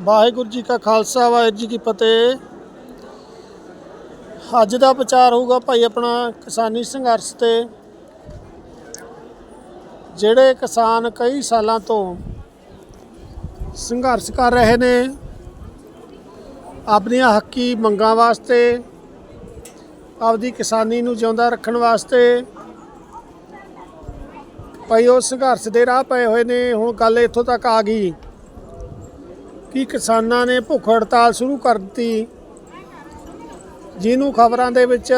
ਵਾਹਿਗੁਰੂ ਜੀ ਕਾ ਖਾਲਸਾ, ਵਾਹਿਗੁਰੂ ਜੀ ਕੀ ਫਤਿਹ। ਅੱਜ ਦਾ ਵਿਚਾਰ ਹੋਊਗਾ ਭਾਈ ਆਪਣਾ ਕਿਸਾਨੀ ਸੰਘਰਸ਼ ਤੇ, ਜਿਹੜੇ ਕਿਸਾਨ ਕਈ ਸਾਲਾਂ ਤੋਂ ਸੰਘਰਸ਼ ਕਰ ਰਹੇ ਨੇ, ਆਪਣੀਆਂ ਹੱਕੀ ਮੰਗਾਂ ਵਾਸਤੇ, ਆਪਦੀ ਕਿਸਾਨੀ ਨੂੰ ਜਿਉਂਦਾ ਰੱਖਣ ਵਾਸਤੇ, ਭਾਈ ਉਹ ਸੰਘਰਸ਼ ਦੇ ਰਾਹ ਪਏ ਹੋਏ ਨੇ, ਹੁਣ ਗੱਲ ਇੱਥੋਂ ਤੱਕ ਆ ਗਈ। ਕਿ ਕਿਸਾਨਾਂ ਨੇ ਭੁੱਖ ਹੜਤਾਲ ਸ਼ੁਰੂ ਕਰ ਦਿੱਤੀ। ਜਿਹਨੂੰ ਖਬਰਾਂ ਦੇ ਵਿੱਚ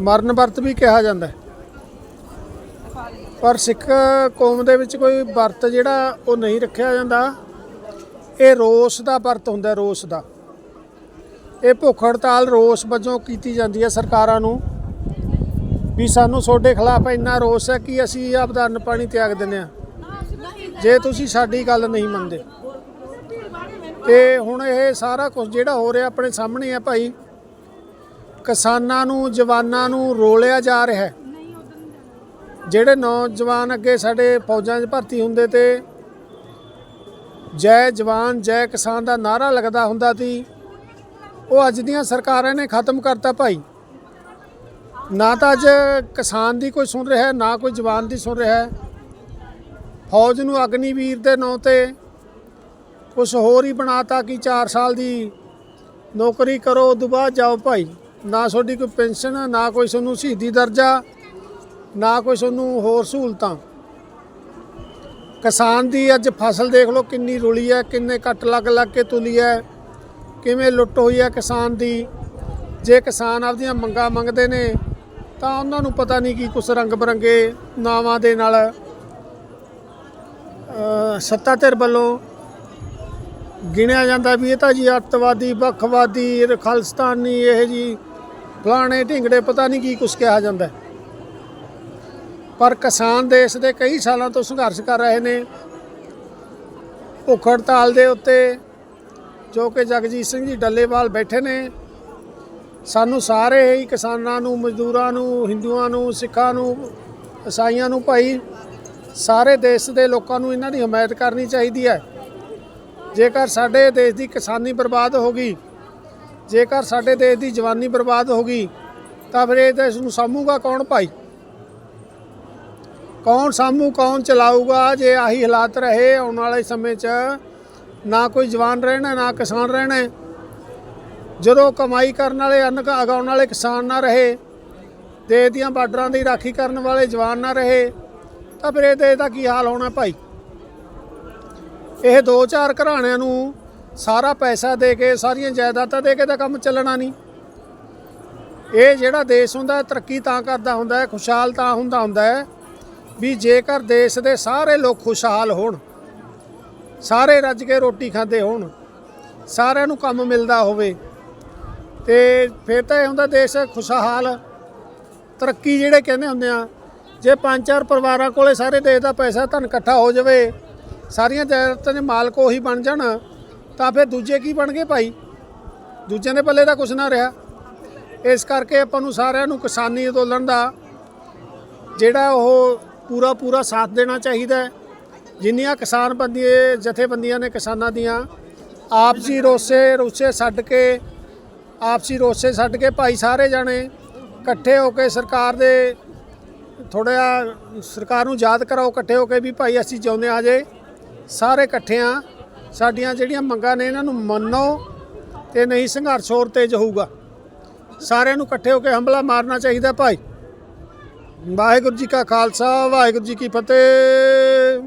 ਮਰਨ ਵਰਤ ਵੀ ਕਿਹਾ ਜਾਂਦਾ ਪਰ ਸਿੱਖ ਕੌਮ ਦੇ ਵਿੱਚ ਕੋਈ ਵਰਤ ਜਿਹੜਾ ਉਹ ਨਹੀਂ ਰੱਖਿਆ ਜਾਂਦਾ। ਇਹ ਰੋਸ ਦਾ ਵਰਤ ਹੁੰਦਾ ਰੋਸ ਦਾ। ਇਹ ਭੁੱਖ ਹੜਤਾਲ ਰੋਸ ਵਜੋਂ ਕੀਤੀ ਜਾਂਦੀ ਹੈ ਸਰਕਾਰਾਂ ਨੂੰ। ਵੀ ਸਾਨੂੰ ਤੁਹਾਡੇ ਖਿਲਾਫ ਇੰਨਾ ਰੋਸ ਹੈ ਕਿ ਅਸੀਂ ਆਪਦਾ ਅੰਨ ਪਾਣੀ ਤਿਆਗ ਦਿੰਦੇ ਆ ਜੇ ਤੁਸੀਂ ਸਾਡੀ ਗੱਲ ਨਹੀਂ ਮੰਨਦੇ, ਤੇ ਹੁਣ ਇਹ ਸਾਰਾ ਕੁਝ ਜਿਹੜਾ ਹੋ ਰਿਹਾ ਆਪਣੇ ਸਾਹਮਣੇ ਆ ਭਾਈ, ਕਿਸਾਨਾਂ ਨੂੰ, ਜਵਾਨਾਂ ਨੂੰ ਰੋਲਿਆ ਜਾ ਰਿਹਾ। ਹੈ ਜਿਹੜੇ ਨੌਜਵਾਨ ਅੱਗੇ ਸਾਡੇ ਫੌਜਾਂ 'ਚ ਭਰਤੀ ਹੁੰਦੇ ਤੇ ਜੈ ਜਵਾਨ, ਜੈ ਕਿਸਾਨ ਦਾ ਨਾਰਾ ਲੱਗਦਾ ਹੁੰਦਾ ਸੀ, ਉਹ ਅੱਜ ਦੀਆਂ ਸਰਕਾਰਾਂ ਨੇ ਖਤਮ ਕਰਤਾ ਭਾਈ। ਨਾ ਤਾਂ ਅੱਜ ਕਿਸਾਨ ਦੀ ਕੋਈ ਸੁਣ ਰਿਹਾ ਨਾ ਕੋਈ ਜਵਾਨ ਦੀ ਸੁਣ ਰਿਹਾ ਫੌਜ ਨੂੰ ਅਗਨੀਵੀਰ ਦੇ ਨਾਂ ਤੇ ਕੁਝ ਹੋਰ ਹੀ ਬਣਾਤਾ ਕਿ 4 ਸਾਲ ਦੀ ਨੌਕਰੀ ਕਰੋ ਉਦੋਂ ਬਾਅਦ ਜਾਓ ਭਾਈ। ਨਾ ਤੁਹਾਡੀ ਕੋਈ ਪੈਨਸ਼ਨ, ਨਾ ਕੋਈ ਤੁਹਾਨੂੰ ਸ਼ਹੀਦੀ ਦਰਜਾ, ਨਾ ਕੋਈ ਤੁਹਾਨੂੰ ਹੋਰ ਸਹੂਲਤਾਂ। ਕਿਸਾਨ ਦੀ ਅੱਜ ਫਸਲ ਦੇਖ ਲਓ ਕਿੰਨੀ ਰੁਲੀ ਹੈ, ਕਿੰਨੇ ਕੱਟ ਲੱਗ ਲੱਗ ਕੇ ਤੁਲੀ ਹੈ, ਕਿਵੇਂ ਲੁੱਟ ਹੋਈ ਹੈ ਕਿਸਾਨ ਦੀ। ਜੇ ਕਿਸਾਨ ਆਪਦੀਆਂ ਮੰਗਾਂ ਮੰਗਦੇ ਨੇ, ਤਾਂ ਉਹਨਾਂ ਨੂੰ ਪਤਾ ਨਹੀਂ ਕਿ ਕੁਛ ਰੰਗ ਬਰੰਗੇ ਨਾਵਾਂ ਦੇ ਨਾਲ ਸੱਤਾ ਧਿਰ ਵੱਲੋਂ ਗਿਣਿਆ ਜਾਂਦਾ ਵੀ ਇਹ ਤਾਂ ਜੀ ਅੱਤਵਾਦੀ, ਵੱਖਵਾਦੀ, ਇਹ ਖਾਲਿਸਤਾਨੀ, ਇਹ ਜੀ ਫਲਾਣੇ ਢਿੰਗੜੇ, ਪਤਾ ਨਹੀਂ ਕੀ ਕੁਛ ਕਿਹਾ ਜਾਂਦਾ। ਪਰ ਕਿਸਾਨ ਦੇਸ਼ ਦੇ ਕਈ ਸਾਲਾਂ ਤੋਂ ਸੰਘਰਸ਼ ਕਰ ਰਹੇ ਨੇ। ਭੁੱਖ ਹੜਤਾਲ ਦੇ ਉੱਤੇ ਜੋ ਕਿ ਜਗਜੀਤ ਸਿੰਘ ਜੀ ਡੱਲੇਵਾਲ ਬੈਠੇ ਨੇ। ਸਾਨੂੰ ਸਾਰੇ ਹੀ ਕਿਸਾਨਾਂ ਨੂੰ, ਮਜ਼ਦੂਰਾਂ ਨੂੰ, ਹਿੰਦੂਆਂ ਨੂੰ, ਸਿੱਖਾਂ ਨੂੰ ਈਸਾਈਆਂ ਨੂੰ ਭਾਈ ਸਾਰੇ ਦੇਸ਼ ਦੇ ਲੋਕਾਂ ਨੂੰ ਇਹਨਾਂ ਦੀ ਹਮਾਇਤ ਕਰਨੀ ਚਾਹੀਦੀ ਹੈ। ਜੇਕਰ ਸਾਡੇ ਦੇਸ਼ ਦੀ ਕਿਸਾਨੀ ਬਰਬਾਦ ਹੋ ਗਈ, ਜੇਕਰ ਸਾਡੇ ਦੇਸ਼ ਦੀ ਜਵਾਨੀ ਬਰਬਾਦ ਹੋ ਗਈ, ਤਾਂ ਫਿਰ ਇਹ ਦੇਸ਼ ਨੂੰ ਸਾਂਭੂਗਾ ਕੌਣ ਭਾਈ? ਕੌਣ ਸਾਂਭੂ, ਕੌਣ ਚਲਾਊਗਾ? ਜੇ ਆਹੀ ਹਾਲਾਤ ਰਹੇ ਆਉਣ ਵਾਲੇ ਸਮੇਂ 'ਚ, ਨਾ ਕੋਈ ਜਵਾਨ ਰਹਿਣਾ, ਨਾ ਕਿਸਾਨ ਰਹਿਣਾ। ਜਦੋਂ ਕਮਾਈ ਕਰਨ ਵਾਲੇ, ਅੰਨ ਕ- ਉਗਾਉਣ ਵਾਲੇ ਕਿਸਾਨ ਨਾ ਰਹੇ ਦੇਸ਼ ਦੀਆਂ ਬਾਰਡਰਾਂ ਦੀ ਰਾਖੀ ਕਰਨ ਵਾਲੇ ਜਵਾਨ ਨਾ ਰਹੇ ਤਾਂ ਫਿਰ ਇਹ ਦੇਸ਼ ਦਾ ਕੀ ਹਾਲ ਹੋਣਾ ਭਾਈ? ਇਹ ਦੋ ਚਾਰ ਘਰਾਣਿਆਂ ਨੂੰ ਸਾਰਾ ਪੈਸਾ ਦੇ ਕੇ, ਸਾਰੀਆਂ ਜਾਇਦਾਦਾਂ ਦੇ ਕੇ ਤਾਂ ਕੰਮ ਚੱਲਣਾ ਨਹੀਂ। ਇਹ ਜਿਹੜਾ ਦੇਸ਼ ਹੁੰਦਾ, ਤਰੱਕੀ ਤਾਂ ਕਰਦਾ ਹੁੰਦਾ ਹੈ, ਖੁਸ਼ਹਾਲ ਤਾਂ ਹੁੰਦਾ ਹੁੰਦਾ ਹੈ, ਵੀ ਜੇਕਰ ਦੇਸ਼ ਦੇ ਸਾਰੇ ਲੋਕ ਖੁਸ਼ਹਾਲ ਹੋਣ, ਸਾਰੇ ਰੱਜ ਕੇ ਰੋਟੀ ਖਾਂਦੇ ਹੋਣ, ਸਾਰਿਆਂ ਨੂੰ ਕੰਮ ਮਿਲਦਾ ਹੋਵੇ, ਤੇ ਫਿਰ ਤਾਂ ਇਹ ਹੁੰਦਾ ਦੇਸ਼ ਖੁਸ਼ਹਾਲ, ਤਰੱਕੀ ਜਿਹੜੇ ਕਹਿੰਦੇ ਹੁੰਦੇ ਆ ਜੇ ਪੰਜ ਚਾਰ ਪਰਿਵਾਰਾਂ ਕੋਲੇ ਸਾਰੇ ਦੇਸ਼ ਦਾ ਪੈਸਾ, ਧਨ ਇਕੱਠਾ ਹੋ ਜਾਵੇ, ਸਾਰੀਆਂ ਜਾਇਦਾਦਾਂ ਦੇ ਮਾਲਕ ਉਹੀ ਬਣ ਜਾਣ, ਤਾਂ ਫਿਰ ਦੂਜੇ ਕੀ ਬਣ ਗਏ ਭਾਈ? ਦੂਜਿਆਂ ਦੇ ਪੱਲੇ ਤਾਂ ਕੁਝ ਨਾ ਰਿਹਾ। ਇਸ ਕਰਕੇ ਆਪਾਂ ਨੂੰ ਸਾਰਿਆਂ ਨੂੰ ਕਿਸਾਨੀ ਅੰਦੋਲਨ ਦਾ ਜਿਹੜਾ ਉਹ ਪੂਰਾ ਪੂਰਾ ਸਾਥ ਦੇਣਾ ਚਾਹੀਦਾ ਹੈ। ਜਿੰਨੀਆਂ ਕਿਸਾਨ ਬੰਦੀਆਂ, ਜਥੇਬੰਦੀਆਂ ਨੇ ਕਿਸਾਨਾਂ ਦੀਆਂ, ਆਪਸੀ ਰੋਸੇ ਰੋਸੇ ਛੱਡ ਕੇ, ਆਪਸੀ ਰੋਸੇ ਛੱਡ ਕੇ ਭਾਈ ਸਾਰੇ ਜਾਣੇ ਇਕੱਠੇ ਹੋ ਕੇ ਸਰਕਾਰ ਦੇ ਥੋੜਾ ਸਰਕਾਰ ਨੂੰ ਯਾਦ ਕਰਾਓ, ਇਕੱਠੇ ਹੋ ਕੇ ਵੀ ਭਾਈ ਅਸੀਂ ਚਾਹੁੰਦੇ ਹਾਂ ਜੇ ਸਾਰੇ ਇਕੱਠੇ ਆ ਸਾਡੀਆਂ ਜਿਹੜੀਆਂ ਮੰਗਾਂ ਨੇ, ਇਹਨਾਂ ਨੂੰ ਮੰਨੋ ਤੇ ਨਹੀਂ ਸੰਘਰਸ਼ ਹੋਰ ਤੇਜ਼ ਹੋਊਗਾ। ਸਾਰਿਆਂ ਨੂੰ ਇਕੱਠੇ ਹੋ ਕੇ ਹਮਲਾ ਮਾਰਨਾ ਚਾਹੀਦਾ ਭਾਈ। ਵਾਹਿਗੁਰੂ ਜੀ ਕਾ ਖਾਲਸਾ, ਵਾਹਿਗੁਰੂ ਜੀ ਕੀ ਫਤਿਹ।